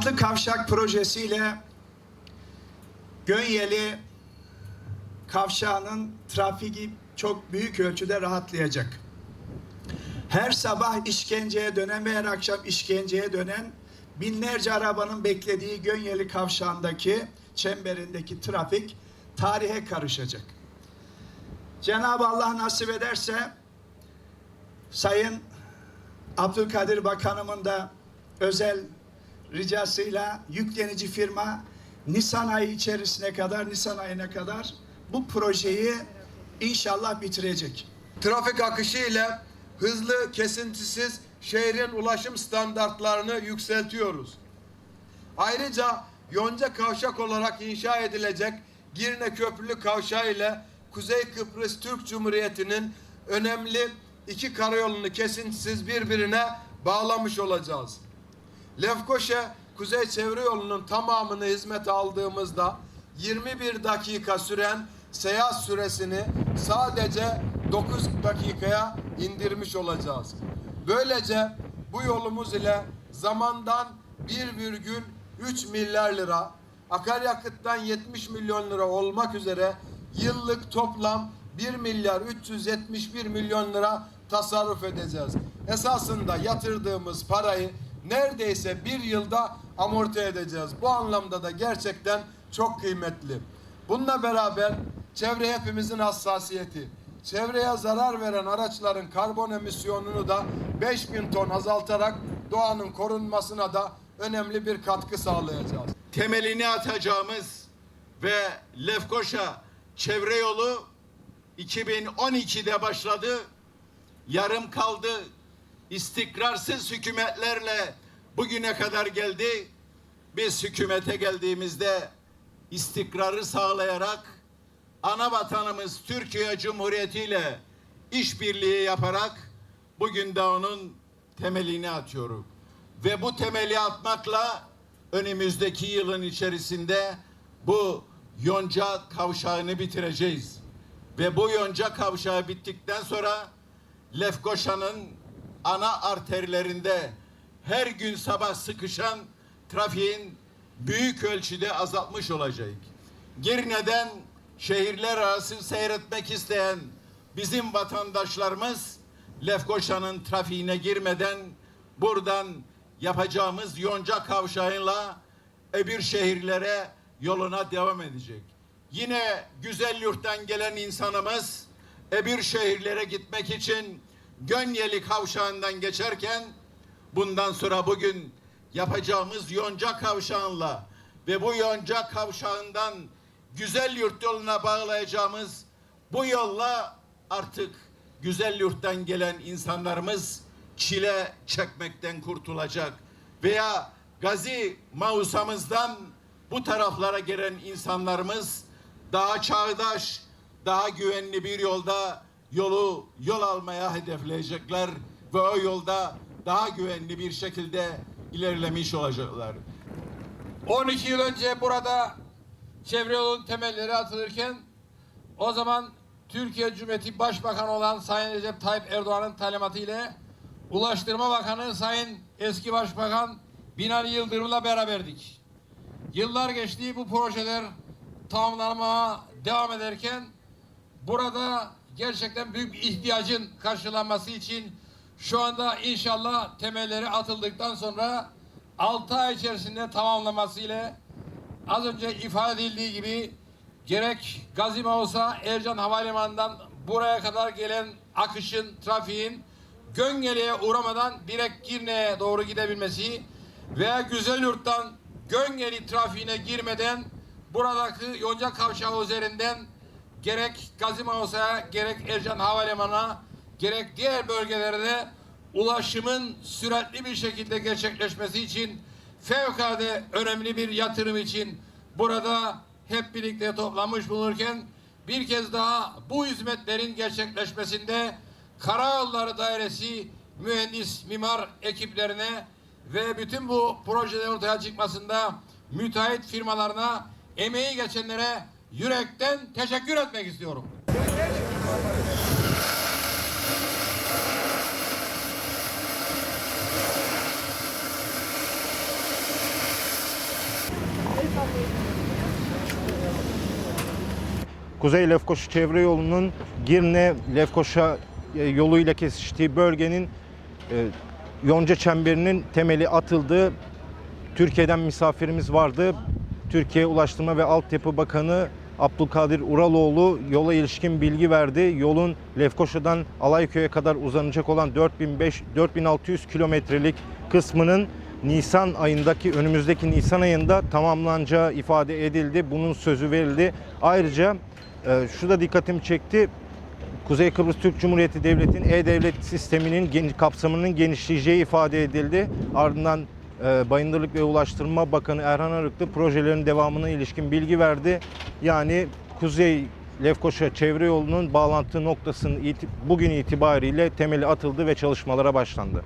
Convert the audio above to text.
Atlı Kavşak projesiyle Gönyeli kavşağının trafiği çok büyük ölçüde rahatlayacak. Her sabah işkenceye dönen ve her akşam işkenceye dönen binlerce arabanın beklediği Gönyeli kavşağındaki çemberindeki trafik tarihe karışacak. Cenab-ı Allah nasip ederse Sayın Abdülkadir Bakanımın da özel ricasıyla yüklenici firma Nisan ayı içerisine kadar, Nisan ayına kadar bu projeyi inşallah bitirecek. trafik akışı ile hızlı, kesintisiz şehrin ulaşım standartlarını yükseltiyoruz. Ayrıca Yonca Kavşak olarak inşa edilecek Girne Köprülü Kavşağı ile Kuzey Kıbrıs Türk Cumhuriyeti'nin önemli iki karayolunu kesintisiz birbirine bağlamış olacağız. Lefkoşa Kuzey Çevre Yolu'nun tamamını hizmete aldığımızda 21 dakika süren seyahat süresini sadece 9 dakikaya indirmiş olacağız. Böylece bu yolumuz ile zamandan 1,3 milyar lira, akaryakıttan 70 milyon lira olmak üzere yıllık toplam 1 milyar 371 milyon lira tasarruf edeceğiz. Esasında yatırdığımız parayı neredeyse bir yılda amorti edeceğiz. Bu anlamda da gerçekten çok kıymetli. Bununla beraber çevre hepimizin hassasiyeti. Çevreye zarar veren araçların karbon emisyonunu da 5000 ton azaltarak doğanın korunmasına da önemli bir katkı sağlayacağız. temelini atacağımız ve Lefkoşa çevre yolu 2012'de başladı. Yarım kaldı. İstikrarsız hükümetlerle bugüne kadar geldi. Biz hükümete geldiğimizde istikrarı sağlayarak ana vatanımız Türkiye Cumhuriyeti ile işbirliği yaparak bugün de onun temelini atıyoruz. Ve bu temeli atmakla önümüzdeki yılın içerisinde bu yonca kavşağını bitireceğiz. Ve bu yonca kavşağı bittikten sonra Lefkoşa'nın ana arterlerinde her gün sabah sıkışan trafiğin büyük ölçüde azaltmış olacak. Girne'den şehirler arası seyretmek isteyen bizim vatandaşlarımız Lefkoşa'nın trafiğine girmeden buradan yapacağımız yonca kavşağıyla öbür şehirlere yoluna devam edecek. Yine güzel yurttan gelen insanımız öbür şehirlere gitmek için Gönyeli kavşağından geçerken bundan sonra bugün yapacağımız yonca kavşağıyla ve bu yonca kavşağından güzel yurt yoluna bağlayacağımız bu yolla artık güzel yurttan gelen insanlarımız çile çekmekten kurtulacak veya Gazi Mausamızdan bu taraflara gelen insanlarımız daha çağdaş, daha güvenli bir yolda yolu yol almaya hedefleyecekler ve o yolda daha güvenli bir şekilde ilerlemiş olacaklar. 12 yıl önce burada çevre yolun temelleri atılırken o zaman Türkiye Cumhuriyeti Başbakanı olan Sayın Recep Tayyip Erdoğan'ın talimatı ile Ulaştırma Bakanı Sayın eski Başbakan Binali Yıldırım'la beraberdik. Yıllar geçti bu projeler tamamlanmaya devam ederken burada gerçekten büyük bir ihtiyacın karşılanması için şu anda inşallah temelleri atıldıktan sonra 6 ay içerisinde tamamlaması ile az önce ifade edildiği gibi gerek Gazi Mausa Ercan Havalimanı'ndan buraya kadar gelen akışın, trafiğin Göngeli'ye uğramadan direkt Girne'ye doğru gidebilmesi veya Güzelyurt'tan Göngeli trafiğine girmeden buradaki Yonca Kavşağı üzerinden gerek Gazi Mausa'ya gerek Ercan Havalimanı'na gerek diğer bölgelerde ulaşımın süratli bir şekilde gerçekleşmesi için fevkalade önemli bir yatırım için burada hep birlikte toplanmış bulunurken bir kez daha bu hizmetlerin gerçekleşmesinde Karayolları Dairesi mühendis mimar ekiplerine ve bütün bu projelerin ortaya çıkmasında müteahhit firmalarına emeği geçenlere yürekten teşekkür etmek istiyorum. Kuzey Lefkoşa Çevre Yolu'nun Girne Lefkoşa e, yoluyla kesiştiği bölgenin e, Yonca Çemberi'nin temeli atıldı. Türkiye'den misafirimiz vardı. Türkiye Ulaştırma ve Altyapı Bakanı Abdülkadir Uraloğlu yola ilişkin bilgi verdi. Yolun Lefkoşa'dan Alayköy'e kadar uzanacak olan 4500 4600 kilometrelik kısmının Nisan ayındaki önümüzdeki Nisan ayında tamamlanacağı ifade edildi. Bunun sözü verildi. Ayrıca e, şu da dikkatimi çekti. Kuzey Kıbrıs Türk Cumhuriyeti Devleti'nin e-devlet sisteminin gen- kapsamının genişleyeceği ifade edildi. Ardından e, Bayındırlık ve Ulaştırma Bakanı Erhan Arıklı projelerin devamına ilişkin bilgi verdi. Yani Kuzey Lefkoşa çevre yolunun bağlantı noktasının bugün itibariyle temeli atıldı ve çalışmalara başlandı.